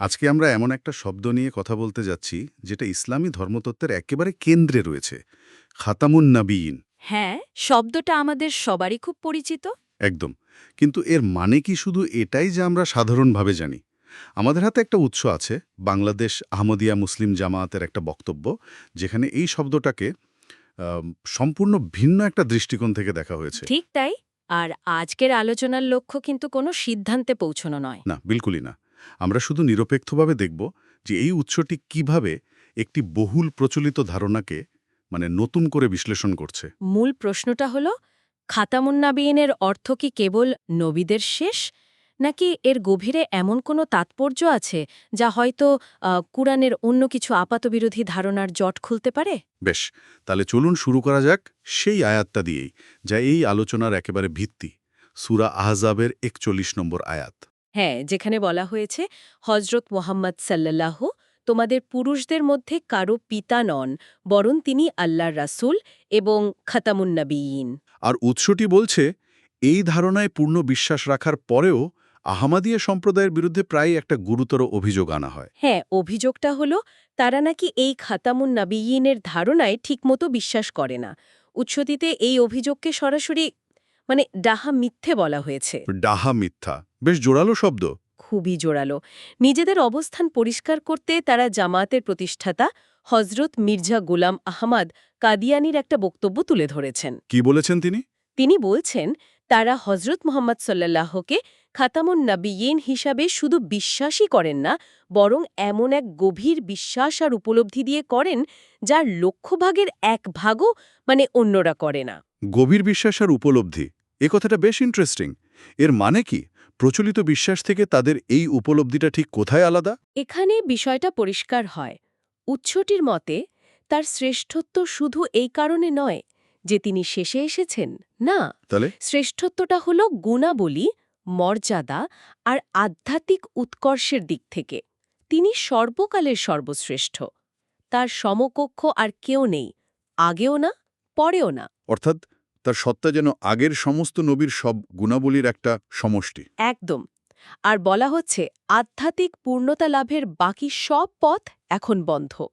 আজকে আমরা এমন একটা শব্দ নিয়ে কথা বলতে যাচ্ছি যেটা ইসলামী ধর্মতত্ত্বের একেবারে কেন্দ্রে রয়েছে খাতামুন নাবিয়িন। হ্যাঁ শব্দটা আমাদের সবারই খুব পরিচিত। একদম। কিন্তু এর মানে কি শুধু এটাই যে আমরা সাধারণভাবে জানি? আমাদের হাতে একটা উৎস আছে বাংলাদেশ আহমদিয়া মুসলিম জামায়াতের একটা বক্তব্য যেখানে এই শব্দটাকে সম্পূর্ণ ভিন্ন একটা দৃষ্টিকোণ থেকে দেখা হয়েছে। ঠিক তাই। আর আজকের আলোচনার লক্ষ্য কিন্তু কোনো সিদ্ধান্তে পৌঁছানো নয়। না বিলকুলই না। আমরা শুধু নিরপেক্ষভাবে দেখব যে এই উৎসটি কীভাবে একটি বহুল প্রচলিত ধারণাকে মানে নতুন করে বিশ্লেষণ করছে। মূল প্রশ্নটা হল খাতামুন্নাবিনের অর্থ কি কেবল নবীদের শেষ নাকি এর গভীরে এমন কোনো তাৎপর্য আছে যা হয়তো কুরআনের অন্য কিছু আপাতবিরোধী ধারণার জট খুলতে পারে? বেশ তাহলে চলুন শুরু করা যাক সেই আয়াতটা দিয়েই যা এই আলোচনার একেবারে ভিত্তি সুরা আহজাবের একচল্লিশ নম্বর আয়াত। হ্যাঁ যেখানে বলা হয়েছে হজরত মোহাম্মদ সাল্লাল্লাহ তোমাদের পুরুষদের মধ্যে কারও পিতা নন বরং তিনি আল্লাহর রাসূল এবং খাতামুন্নাবিয়িন আর উৎসটি বলছে এই ধারণায় পূর্ণ বিশ্বাস রাখার পরেও আহমাদিয়া সম্প্রদায়ের বিরুদ্ধে প্রায় একটা গুরুতর অভিযোগ আনা হয়। হ্যাঁ অভিযোগটা হলো তারা নাকি এই খাতামুন নাবিয়িনের ধারণায় ঠিকমতো বিশ্বাস করে না। উৎসতিতে এই অভিযোগকে সরাসরি মানে ডাহা মিথ্যে বলা হয়েছে। ডাহা মিথ্যা। বেশ জোরালো শব্দ। খুবই জোরালো। নিজেদের অবস্থান পরিষ্কার করতে তারা জামায়াতের প্রতিষ্ঠাতা হজরত মির্জা গোলাম আহমদ কাদিয়ানির একটা বক্তব্য তুলে ধরেছেন। কি বলেছেন তিনি? তিনি বলছেন তারা হজরত মোহাম্মদ সাল্লাল্লাহকে খাতামুন নাবিয়িন হিসাবে শুধু বিশ্বাসই করেন না বরং এমন এক গভীর বিশ্বাস আর উপলব্ধি দিয়ে করেন যার লক্ষ্যভাগের এক ভাগও মানে অন্যরা করে না। গভীর বিশ্বাস আর উপলব্ধি এ কথাটা বেশ ইন্টারেস্টিং এর মানে কি? প্রচলিত বিশ্বাস থেকে তাদের এই উপলব্ধিটা ঠিক কোথায় আলাদা? এখানে বিষয়টা পরিষ্কার হয়। উৎসটির মতে তার শ্রেষ্ঠত্ব শুধু এই কারণে নয় যে তিনি শেষে এসেছেন না। তাহলে? শ্রেষ্ঠত্বটা হল গুণাবলী মর্যাদা আর আধ্যাত্মিক উৎকর্ষের দিক থেকে। তিনি সর্বকালের সর্বশ্রেষ্ঠ। তার সমকক্ষ আর কেউ নেই আগেও না পরেও না। অর্থাৎ তার সত্তা যেন আগের সমস্ত নবীর সব গুণাবলীর একটা সমষ্টি। একদম। আর বলা হচ্ছে আধ্যাত্মিক পূর্ণতা লাভের বাকি সব পথ এখন বন্ধ।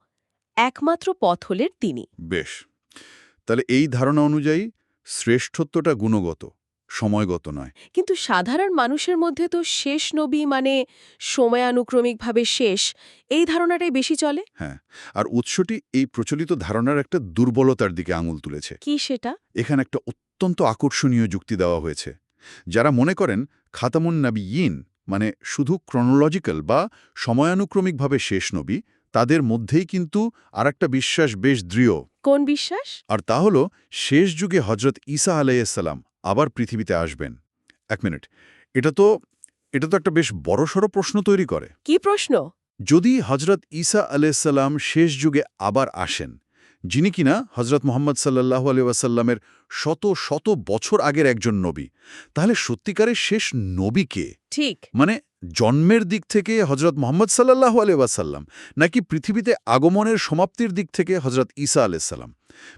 একমাত্র পথ হলেন তিনি। বেশ। তাহলে এই ধারণা অনুযায়ী শ্রেষ্ঠত্বটা গুণগত। সময়গত নয়। কিন্তু সাধারণ মানুষের মধ্যে তো শেষ নবী মানে সময়ানুক্রমিকভাবে শেষ এই ধারণাটাই বেশি চলে? হ্যাঁ আর উৎসটি এই প্রচলিত ধারণার একটা দুর্বলতার দিকে আঙুল তুলেছে। কি সেটা? এখানে একটা অত্যন্ত আকর্ষণীয় যুক্তি দেওয়া হয়েছে। যারা মনে করেন খাতামুন নাবি ইন মানে শুধু ক্রনোলজিক্যাল বা সময়ানুক্রমিকভাবে শেষ নবী তাদের মধ্যেই কিন্তু আরেকটা বিশ্বাস বেশ দৃঢ়। কোন বিশ্বাস? আর তা হল শেষ যুগে হজরত ঈসা আলাইসাল্লাম আবার পৃথিবীতে আসবেন। এক মিনিট। এটা তো এটা তো একটা বেশ বড়সড় প্রশ্ন তৈরি করে। কি প্রশ্ন? যদি হজরত ঈসা আলাইসাল্লাম শেষ যুগে আবার আসেন যিনি কিনা হজরত মোহাম্মদ সাল্লাহ আলিয়াসাল্লামের শত শত বছর আগের একজন নবী তাহলে সত্যিকারের শেষ নবী কে? ঠিক। মানে জন্মের দিক থেকে হজরত মোহাম্মদ সাল্লাহ আলিয়াসাল্লাম নাকি পৃথিবীতে আগমনের সমাপ্তির দিক থেকে হজরত ঈসা আলাইসাল্লাম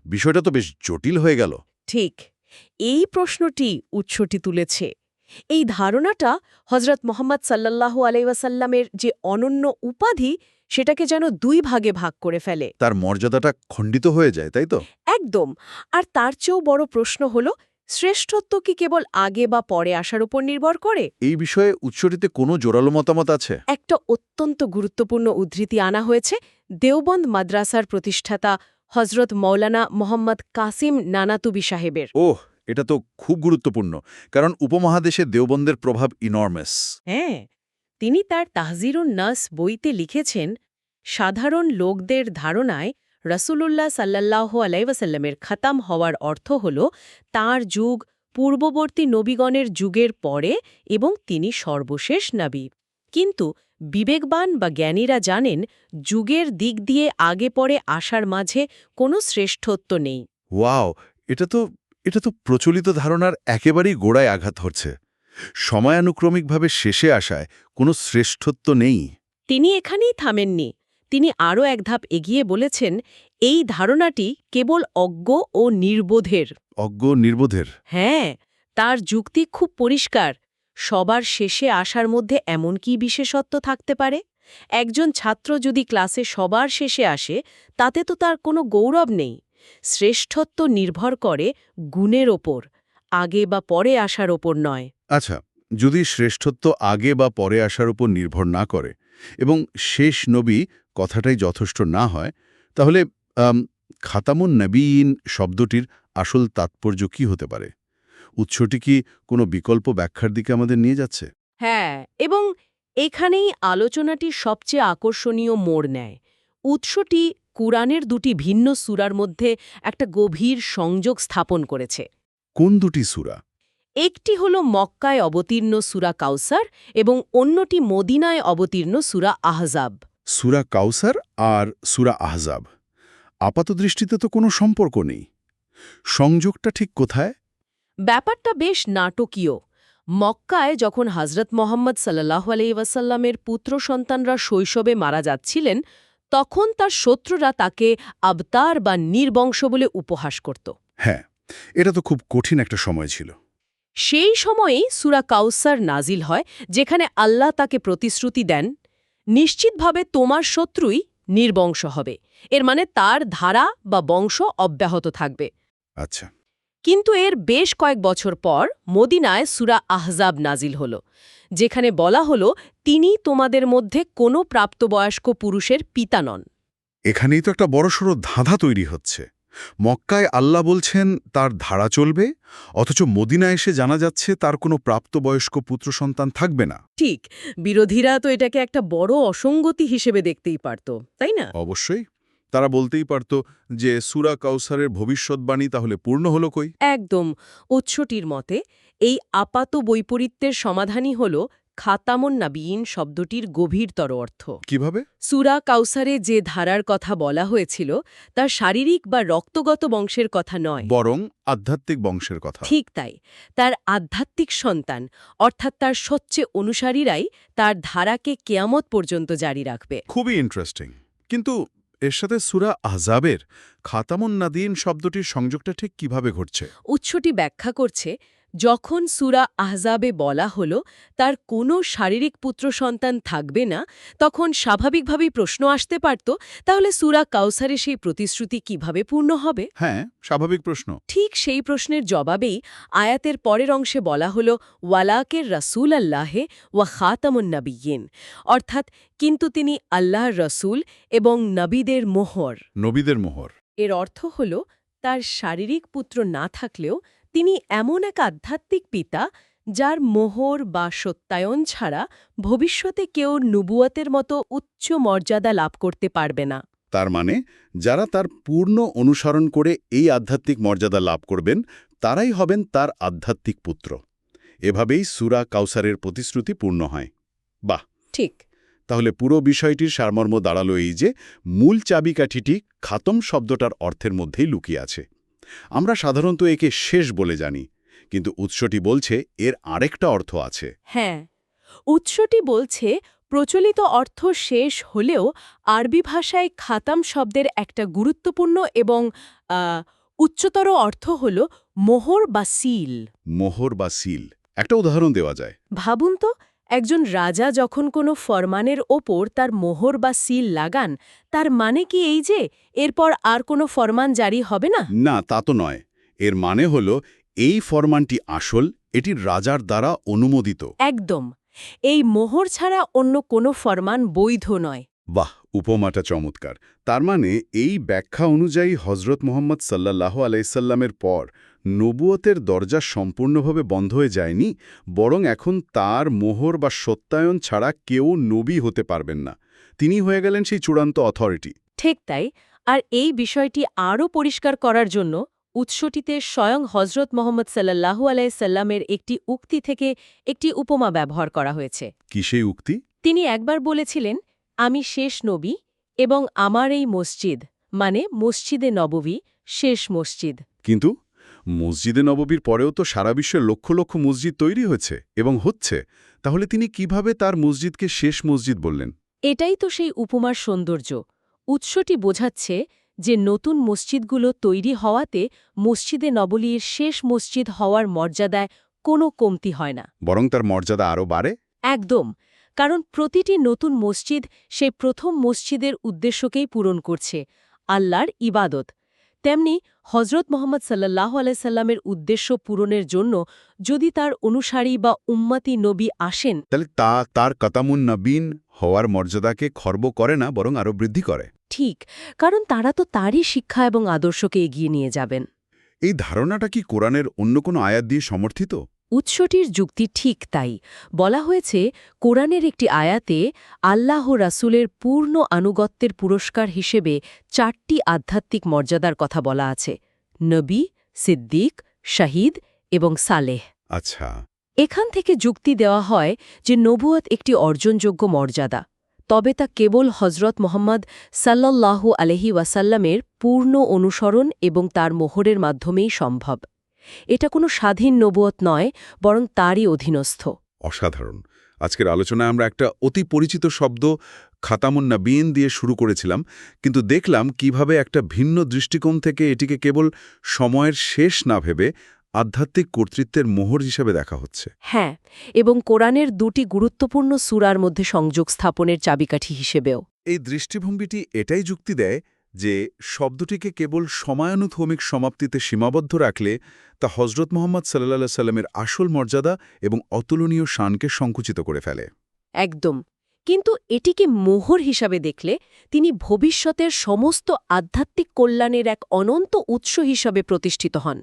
বিষয়টা তো বেশ জটিল হয়ে গেল। ঠিক। এই প্রশ্নটি উৎসটি তুলেছে। এই ধারণাটা হজরত মোহাম্মদ সাল্লাল্লাহু আলাইসাল্লামের যে অনন্য উপাধি সেটাকে যেন দুই ভাগে ভাগ করে ফেলে। তার মর্যাদাটা খণ্ডিত হয়ে যায় তাই তো? একদম। আর তার চেয়েও বড় প্রশ্ন হল শ্রেষ্ঠত্ব কি কেবল আগে বা পরে আসার উপর নির্ভর করে? এই বিষয়ে উৎসটিতে কোনো জোরালো মতামত আছে? একটা অত্যন্ত গুরুত্বপূর্ণ উদ্ধৃতি আনা হয়েছে দেওবন্দ মাদ্রাসার প্রতিষ্ঠাতা হজরত মৌলানা মোহাম্মদ কাসিম নানাতুবি সাহেবের। ওহ এটা তো খুব গুরুত্বপূর্ণ কারণ উপমহাদেশে দেওবন্দের প্রভাব ইনর্মেস হ্যাঁ তিনি তার তাহজিরুন নাস বইতে লিখেছেন সাধারণ লোকদের ধারণায় রসুলুল্লাহ সাল্লাহ আলাইসাল্লামের খাতাম হওয়ার অর্থ হল তার যুগ পূর্ববর্তী নবীগণের যুগের পরে এবং তিনি সর্বশেষ নবী। কিন্তু বিবেকবান বা জ্ঞানীরা জানেন যুগের দিক দিয়ে আগে পরে আসার মাঝে কোনো শ্রেষ্ঠত্ব নেই। ওয়াও এটা তো এটা তো প্রচলিত ধারণার একেবারেই গোড়ায় আঘাত হচ্ছে সময়ানুক্রমিকভাবে শেষে আসায় কোনো শ্রেষ্ঠত্ব নেই। তিনি এখানেই থামেননি। তিনি আরও এক ধাপ এগিয়ে বলেছেন এই ধারণাটি কেবল অজ্ঞ ও নির্বোধের। অজ্ঞ নির্বোধের? হ্যাঁ তার যুক্তি খুব পরিষ্কার। সবার শেষে আসার মধ্যে এমন কি বিশেষত্ব থাকতে পারে? একজন ছাত্র যদি ক্লাসে সবার শেষে আসে, তাতে তো তার কোনো গৌরব নেই। শ্রেষ্ঠত্ব নির্ভর করে গুণের ওপর, আগে বা পরে আসার ওপর নয়। আচ্ছা যদি শ্রেষ্ঠত্ব আগে বা পরে আসার উপর নির্ভর না করে এবং শেষ নবী কথাটাই যথেষ্ট না হয়, তাহলে খাতামুন নবীন শব্দটির আসল তাৎপর্য কি হতে পারে? উৎসটি কি কোনো বিকল্প ব্যাখ্যার দিকে আমাদের নিয়ে যাচ্ছে? হ্যাঁ এবং এখানেই আলোচনাটি সবচেয়ে আকর্ষণীয় মোড় নেয়। উৎসটি কুরআনের দুটি ভিন্ন সুরার মধ্যে একটা গভীর সংযোগ স্থাপন করেছে। কোন দুটি সুরা? একটি হল মক্কায় অবতীর্ণ সূরা কাউসার এবং অন্যটি মদিনায় অবতীর্ণ সূরা আহজাব। সুরা কাউসার আর সুরা আহজাব। আপাতদৃষ্টিতে তো কোনো সম্পর্ক নেই। সংযোগটা ঠিক কোথায়? ব্যাপারটা বেশ নাটকীয়। মক্কায় যখন হজরত মোহাম্মদ সাল্লাহ আলাইসাল্লামের পুত্র সন্তানরা শৈশবে মারা যাচ্ছিলেন তখন তার শত্রুরা তাকে আবতার বা নির্বংশ বলে উপহাস করত। হ্যাঁ এটা তো খুব কঠিন একটা সময় ছিল। সেই সময়েই সুরা কাউসার নাজিল হয় যেখানে আল্লাহ তাকে প্রতিশ্রুতি দেন নিশ্চিতভাবে তোমার শত্রুই নির্বংশ হবে। এর মানে তার ধারা বা বংশ অব্যাহত থাকবে। আচ্ছা। কিন্তু এর বেশ কয়েক বছর পর মদিনায় সুরা আহজাব নাজিল হল যেখানে বলা হল তিনি তোমাদের মধ্যে কোনো প্রাপ্তবয়স্ক পুরুষের পিতা নন। এখানেই তো একটা বড়সড় ধাঁধা তৈরি হচ্ছে। মক্কায় আল্লাহ বলছেন তার ধারা চলবে অথচ মদিনা এসে জানা যাচ্ছে তার কোনো প্রাপ্তবয়স্ক পুত্র সন্তান থাকবে না। ঠিক বিরোধীরা তো এটাকে একটা বড় অসঙ্গতি হিসেবে দেখতেই পারত তাই না? অবশ্যই। তারা বলতেই পারত যে সুরা কাউসারের ভবিষ্যৎবাণী তাহলে পূর্ণ হলো কই? একদম। উৎসটির মতে এই আপাত বৈপরীত্যের সমাধানই হল খাতামন নাবিয়িন শব্দটির গভীরতর অর্থ। কীভাবে? সুরা কাউসারে যে ধারার কথা বলা হয়েছিল তার শারীরিক বা রক্তগত বংশের কথা নয়। বরং আধ্যাত্মিক বংশের কথা। ঠিক তাই। তার আধ্যাত্মিক সন্তান অর্থাৎ তার সচ্চে অনুসারীরাই তার ধারাকে কেয়ামত পর্যন্ত জারি রাখবে। খুবই ইন্টারেস্টিং কিন্তু এর সাথে সুরা আহজাবের খাতামুন নাদিন শব্দটির সংযোগটা ঠিক কীভাবে ঘটছে? উৎসটি ব্যাখ্যা করছে যখন সুরা আহজাবে বলা হল তার কোনো শারীরিক পুত্র সন্তান থাকবে না তখন স্বাভাবিকভাবেই প্রশ্ন আসতে পারত তাহলে সুরা কাউসারে সেই প্রতিশ্রুতি কীভাবে পূর্ণ হবে? হ্যাঁ স্বাভাবিক প্রশ্ন। ঠিক সেই প্রশ্নের জবাবেই আয়াতের পরের অংশে বলা হল ওয়ালাকের রাসূল আল্লাহে ওয়া খাতামুন্নবিয়িন অর্থাৎ কিন্তু তিনি আল্লাহর রসুল এবং নবীদের মোহর। নবীদের মোহর। এর অর্থ হল তার শারীরিক পুত্র না থাকলেও তিনি এমন এক আধ্যাত্মিক পিতা যার মোহর বা সত্যায়ন ছাড়া ভবিষ্যতে কেউ নুবুয়াতের মতো উচ্চ মর্যাদা লাভ করতে পারবে না। তার মানে যারা তার পূর্ণ অনুসরণ করে এই আধ্যাত্মিক মর্যাদা লাভ করবেন তারাই হবেন তার আধ্যাত্মিক পুত্র। এভাবেই সুরা কাউসারের প্রতিশ্রুতি পূর্ণ হয়। বাহ! ঠিক। তাহলে পুরো বিষয়টির সারমর্ম দাঁড়াল এই যে মূল চাবিকাঠিটি খাতম শব্দটার অর্থের মধ্যেই লুকিয়ে আছে। আমরা সাধারণত একে শেষ বলে জানি কিন্তু উৎসটি বলছে এর আরেকটা অর্থ আছে। হ্যাঁ উৎসটি বলছে প্রচলিত অর্থ শেষ হলেও আরবি ভাষায় খাতাম শব্দের একটা গুরুত্বপূর্ণ এবং উচ্চতর অর্থ হল মোহর বা সিল। মোহর বা সিল। একটা উদাহরণ দেওয়া যায়। ভাবুন তো একজন রাজা যখন কোনো ফরমানের ওপর তার মোহর বা সিল লাগান তার মানে কি এই যে এরপর আর কোনো ফরমান জারি হবে না? না তা তো নয়। এর মানে হল এই ফরমানটি আসল এটি রাজার দ্বারা অনুমোদিত। একদম। এই মোহর ছাড়া অন্য কোনো ফরমান বৈধ নয়। বাহ উপমাটা চমৎকার। তার মানে এই ব্যাখ্যা অনুযায়ী হজরত মোহাম্মদ সাল্লাহ আলাইসাল্লামের পর নবুয়তের দরজা সম্পূর্ণভাবে বন্ধ হয়ে যায়নি বরং এখন তার মোহর বা সত্যায়ন ছাড়া কেউ নবী হতে পারবেন না। তিনি হয়ে গেলেন সেই চূড়ান্ত অথরিটি। ঠিক তাই আর এই বিষয়টি আরও পরিষ্কার করার জন্য উৎসটিতে স্বয়ং হজরত মোহাম্মদ সাল্লাহু আলাইসাল্লামের একটি উক্তি থেকে একটি উপমা ব্যবহার করা হয়েছে। কি সেই উক্তি? তিনি একবার বলেছিলেন আমি শেষ নবী এবং আমার এই মসজিদ মানে মসজিদে নববী শেষ মসজিদ। কিন্তু মসজিদে নববীর পরেও তো সারা বিশ্বে লক্ষ লক্ষ মসজিদ তৈরি হয়েছে এবং হচ্ছে। তাহলে তিনি কীভাবে তার মসজিদকে শেষ মসজিদ বললেন? এটাই তো সেই উপমার সৌন্দর্য। উৎসটি বোঝাচ্ছে যে নতুন মসজিদগুলো তৈরি হওয়াতে মসজিদে নবলীর শেষ মসজিদ হওয়ার মর্যাদায় কোনো কমতি হয় না। বরং তার মর্যাদা আরও বাড়ে? একদম। কারণ প্রতিটি নতুন মসজিদ সেই প্রথম মসজিদের উদ্দেশ্যকেই পূরণ করছে আল্লাহর ইবাদত। তেমনি হজরত মোহাম্মদ সাল্লাহ আলাইসাল্লামের উদ্দেশ্য পূরণের জন্য যদি তার অনুসারী বা উম্মাতি নবী আসেন তাহলে তা তার কাতামুন নবীন হওয়ার মর্যাদাকে খর্ব করে না বরং আরও বৃদ্ধি করে। ঠিক কারণ তারা তো তারই শিক্ষা এবং আদর্শকে এগিয়ে নিয়ে যাবেন। এই ধারণাটা কি কোরআনের অন্য কোনো আয়াত দিয়ে সমর্থিত? উৎসটির যুক্তি ঠিক তাই। বলা হয়েছে কোরআনের একটি আয়াতে আল্লাহ রাসূলের পূর্ণ আনুগত্যের পুরস্কার হিসেবে চারটি আধ্যাত্মিক মর্যাদার কথা বলা আছে। নবী সিদ্দিক শাহিদ এবং সালেহ। আচ্ছা। এখান থেকে যুক্তি দেওয়া হয় যে নবুয়ত একটি অর্জনযোগ্য মর্যাদা। তবে তা কেবল হজরত মোহাম্মদ সাল্লাল্লাহু আলহি ওয়াসাল্লামের পূর্ণ অনুসরণ এবং তার মোহরের মাধ্যমেই সম্ভব। এটা কোনো স্বাধীন নবুয়ত নয় বরং তারই অধীনস্থ। অসাধারণ। আজকের আলোচনায় আমরা একটা অতি পরিচিত শব্দ খাতামুন নবীন দিয়ে শুরু করেছিলাম কিন্তু দেখলাম কীভাবে একটা ভিন্ন দৃষ্টিকোণ থেকে এটিকে কেবল সময়ের শেষ না ভেবে আধ্যাত্মিক কর্তৃত্বের মোহর হিসেবে দেখা হচ্ছে। হ্যাঁ এবং কোরআনের দুটি গুরুত্বপূর্ণ সূরার মধ্যে সংযোগ স্থাপনের চাবিকাঠি হিসেবেও। এই দৃষ্টিভঙ্গিটি এটাই যুক্তি দেয় যে শব্দটিকে কেবল সময়ানুথমিক সমাপ্তিতে সীমাবদ্ধ রাখলে তা হজরত মোহাম্মদ সাল্লা সাল্লামের আসল মর্যাদা এবং অতুলনীয় শানকে সংকুচিত করে ফেলে। একদম। কিন্তু এটিকে মোহর হিসাবে দেখলে তিনি ভবিষ্যতের সমস্ত আধ্যাত্মিক কল্যাণের এক অনন্ত উৎস হিসাবে প্রতিষ্ঠিত হন।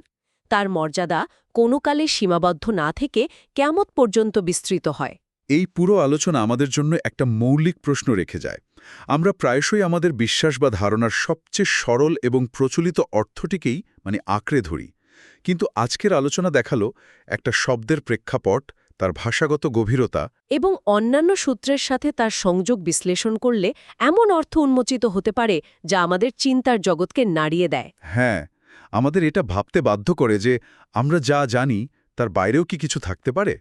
তার মর্যাদা কোনো কালে সীমাবদ্ধ না থেকে কেমত পর্যন্ত বিস্তৃত হয়। এই পুরো আলোচনা আমাদের জন্য একটা মৌলিক প্রশ্ন রেখে যায়। আমরা প্রায়শই আমাদের বিশ্বাস বা ধারণার সবচেয়ে সরল এবং প্রচলিত অর্থটিকেই মানে আঁকড়ে ধরি। কিন্তু আজকের আলোচনা দেখাল একটা শব্দের প্রেক্ষাপট তার ভাষাগত গভীরতা এবং অন্যান্য সূত্রের সাথে তার সংযোগ বিশ্লেষণ করলে এমন অর্থ উন্মোচিত হতে পারে যা আমাদের চিন্তার জগৎকে নাড়িয়ে দেয়। হ্যাঁ আমাদের এটা ভাবতে বাধ্য করে যে আমরা যা জানি তার বাইরেও কি কিছু থাকতে পারে।